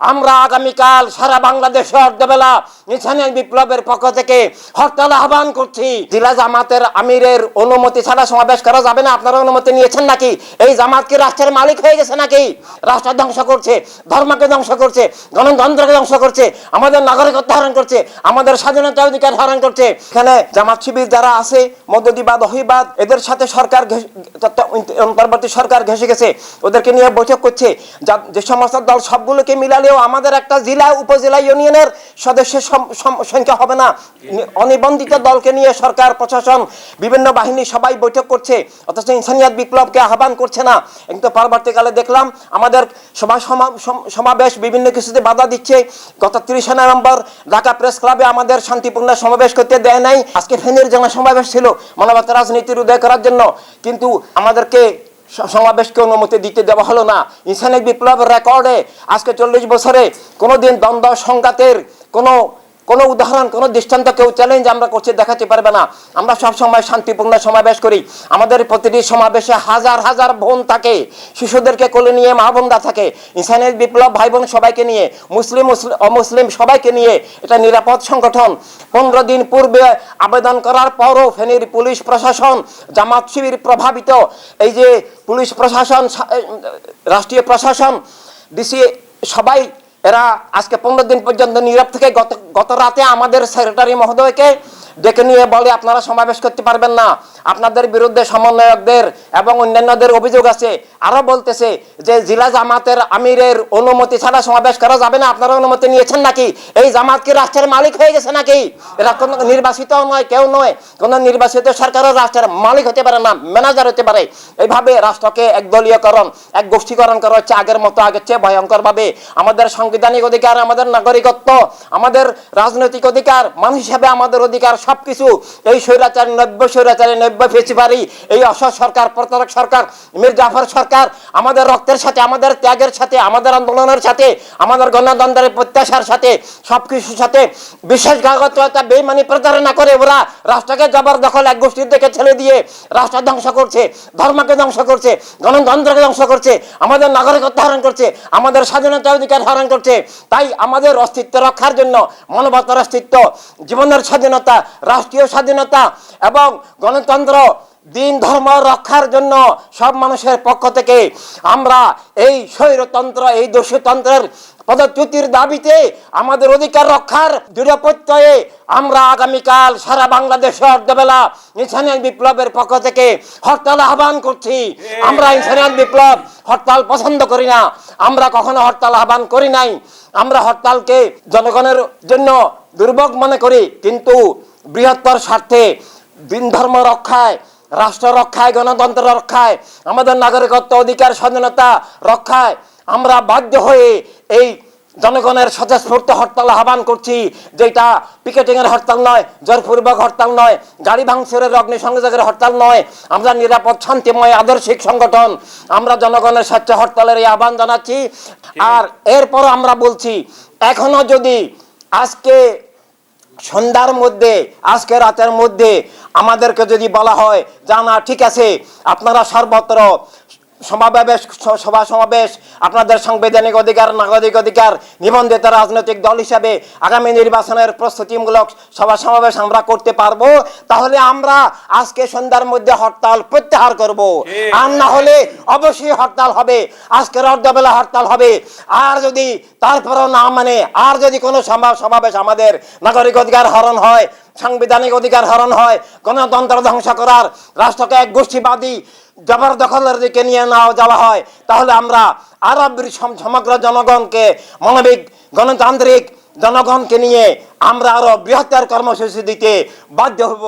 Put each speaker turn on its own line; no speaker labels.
আমরা আগামীকাল সারা বাংলাদেশে অর্ধবেলা ইনসানিয়াল বিপ্লবের পক্ষ থেকে হরতাল আহ্বান করছি। জেলা জামাতের আমিরের অনুমতি ছাড়া সমাবেশ করা যাবে না। আপনারা অনুমতি নিয়েছেন নাকি? এই জামাত কি রাষ্ট্রের মালিক হয়ে গেছে নাকি? রাষ্ট্র ধ্বংস করছে, ধর্মকে ধ্বংস করছে, গণতন্ত্রকে ধ্বংস করছে, আমাদের নাগরিকত্ব হরণ করছে, আমাদের স্বাধীনতা অধিকার হরণ করছে। এখানে জামাত শিবির যারা আছে, মধ্যদিবাদ, অহিবাদ, এদের সাথে সরকার অন্তর্বর্তী সরকার ঘেসে গেছে। ওদেরকে নিয়ে বৈঠক করছে। যে সমস্ত দল সবগুলোকে মিলালেও আমাদের একটা জেলা, উপজেলা ইউনিয়নের সদস্যের সংখ্যা হবে না। অনিবন্ধিত দলকে নিয়ে সরকার, প্রশাসন, বিভিন্ন বাহিনী সবাই বৈঠক করছে। অথচ ইনসানিয়াত বিপ্লবকে আহ্বান করছে না। কিন্তু পরবর্তীকালে দেখলাম, আমাদের সভা সমাবেশ বিভিন্ন কিছুতে বাধা দিচ্ছে। গত তিরিশে নভেম্বর ঢাকা প্রেস ক্লাবে আমাদের শান্তিপূর্ণ সমাবেশ করতে দেয় নাই। আজকে ফেনীর জন্য সমাবেশ ছিল মানবতা রাজনীতির উদয় করার জন্য। কিন্তু আমাদেরকে সমাবেশকে অনুমতি দিতে দেওয়া হলো না। ইনসানিক বিপ্লবের রেকর্ডে আজকে চল্লিশ বছরে কোনো দিন দ্বন্দ্ব, সংঘাতের কোনো কোনো উদাহরণ, কোনো দৃষ্টান্ত কেউ চ্যালেঞ্জ আমরা করতে দেখাতে পারবে না। আমরা সব সময় শান্তিপূর্ণ সমাবেশ করি। আমাদের প্রতিটি সমাবেশে হাজার হাজার বোন থাকে, শিশুদেরকে কোলে নিয়ে মা বোনরা থাকে। ইসানের বিপ্লব ভাই বোন সবাইকে নিয়ে, মুসলিম- অমুসলিম সবাইকে নিয়ে এটা নিরাপদ সংগঠন। পনেরো দিন পূর্বে আবেদন করার পরও ফেনীর পুলিশ প্রশাসন, জামাত শিবির প্রভাবিত। এই যে পুলিশ প্রশাসন রাষ্ট্রীয় প্রশাসন, ডিসি সবাই এরা আজকে পনেরো দিন পর্যন্ত নীরব থেকে গত গত রাতে আমাদের সেক্রেটারি মহোদয়কে ডেকে নিয়ে বলে, আপনারা সমাবেশ করতে পারবেন না। আপনাদের বিরুদ্ধে সমন্বয়কদের এবং অন্যান্যদের অভিযোগ আছে। আরও বলতেছে যে, জেলা জামাতের আমিরের অনুমতি ছাড়া সমাবেশ করা যাবে না। আপনারা অনুমতি নিয়েছেন নাকি? এই জামাত কি রাষ্ট্রের মালিক হয়ে গেছে নাকি? এরা কোনো নির্বাচিত নয়, কেউ নয়। কোন নির্বাচিত সরকারের রাষ্ট্রের মালিক হতে পারে না, ম্যানেজার হতে পারে। এইভাবে রাষ্ট্রকে একদলীয়করণ এক গোষ্ঠীকরণ করা হচ্ছে আগের মতো, আগের চেয়ে ভয়ঙ্কর ভাবে আমাদের সাংবিধানিক অধিকার, আমাদের নাগরিকত্ব, আমাদের রাজনৈতিক অধিকার, মানুষ হিসাবে আমাদের অধিকার সবকিছু। এই স্বৈরাচারী নব্য স্বৈরাচারী নব্য ফেসিবারি এই অসৎ সরকার, প্রতারক সরকার, মীর জাফর সরকার, আমাদের রক্তের সাথে, আমাদের ত্যাগের সাথে, আমাদের আন্দোলনের সাথে, আমাদের গণতন্ত্রের প্রত্যাশার সাথে, সবকিছুর সাথে বিশেষ বিশ্বাসঘাতকতা বেমানি প্রতারণা করে ওরা রাষ্ট্রকে জবরদখল এক গোষ্ঠীর দিকে ছেড়ে দিয়ে রাষ্ট্র ধ্বংস করছে, ধর্মকে ধ্বংস করছে, গণতন্ত্রকে ধ্বংস করছে, আমাদের নাগরিকত্ব হরণ করছে, আমাদের স্বাধীনতা অধিকার হরণ করছে। তাই আমাদের অস্তিত্ব রক্ষার জন্য মানবতার অস্তিত্ব, জীবনের স্বাধীনতা রাষ্ট্রীয় স্বাধীনতা এবং গণতন্ত্র, দিন ধর্ম রক্ষার জন্য সব মানুষের পক্ষ থেকে আমরা এই স্বৈরতন্ত্র, এই দস্যুতন্ত্রের পদচ্যুতির দাবিতে আমাদের অধিকার রক্ষার দৃঢ় প্রত্যয়ে আমরা আগামীকাল সারা বাংলাদেশে অর্ধবেলা ইনসানিয়াল বিপ্লবের পক্ষ থেকে হরতাল আহ্বান করছি। আমরা ইনসানিয়াল বিপ্লব হরতাল পছন্দ করি না। আমরা কখনো হরতাল আহ্বান করি নাই। আমরা হরতালকে জনগণের জন্য দুর্ভোগ মনে করি। কিন্তু বৃহত্তর স্বার্থে দিন ধর্ম রক্ষায় রাষ্ট্র রক্ষায় গণতন্ত্র রক্ষায় আমাদের নাগরিকত্ব অধিকার স্বাধীনতা রক্ষায় আমরা বাধ্য হয়ে এই জনগণের স্বতঃস্ফূর্ত হরতাল আহ্বান করছি যেটা পিকেটিং এর হরতাল নয় জোরপূর্বক হরতাল নয় গাড়ি ভাঙচুরের অগ্নিসংযোগের হরতাল নয় আমরা নিরাপদ শান্তিময় আদর্শিক সংগঠন আমরা জনগণের স্বেচ্ছা হরতালের এই আহ্বান জানাচ্ছি। আর এরপর আমরা বলছি এখনও যদি আজকে সন্ধ্যার মধ্যে, আজকে রাতের মধ্যে আমাদেরকে যদি বলা হয়, জানা ঠিক আছে, আপনারা সর্বত্র সমাবেশ সভা সমাবেশ আপনাদের সাংবিধানিক অধিকার নাগরিক অধিকার নিবন্ধিত রাজনৈতিক দল হিসাবে আগামী নির্বাচনের প্রস্তুতিমূলক সভা সমাবেশ আমরা করতে পারব। তাহলে আমরা আজকে সন্ধ্যার মধ্যে হরতাল প্রত্যাহার করব। আর না হলে অবশ্যই হরতাল হবে। আজকের অর্ধবেলা হরতাল হবে। আর যদি তারপরেও না মানে আর যদি কোনো সমাবেশ আমাদের নাগরিক অধিকার হরণ হয় সাংবিধানিক অধিকার হরণ হয় গণতন্ত্র ধ্বংস করার রাষ্ট্রকে এক গোষ্ঠীবাদী জবরদখলের দিকে নিয়ে নেওয়া যাওয়া হয় তাহলে আমরা আরব সমগ্র জনগণকে মানবিক গণতান্ত্রিক জনগণকে নিয়ে আমরা আরও বৃহত্তর কর্মসূচি দিতে বাধ্য হব।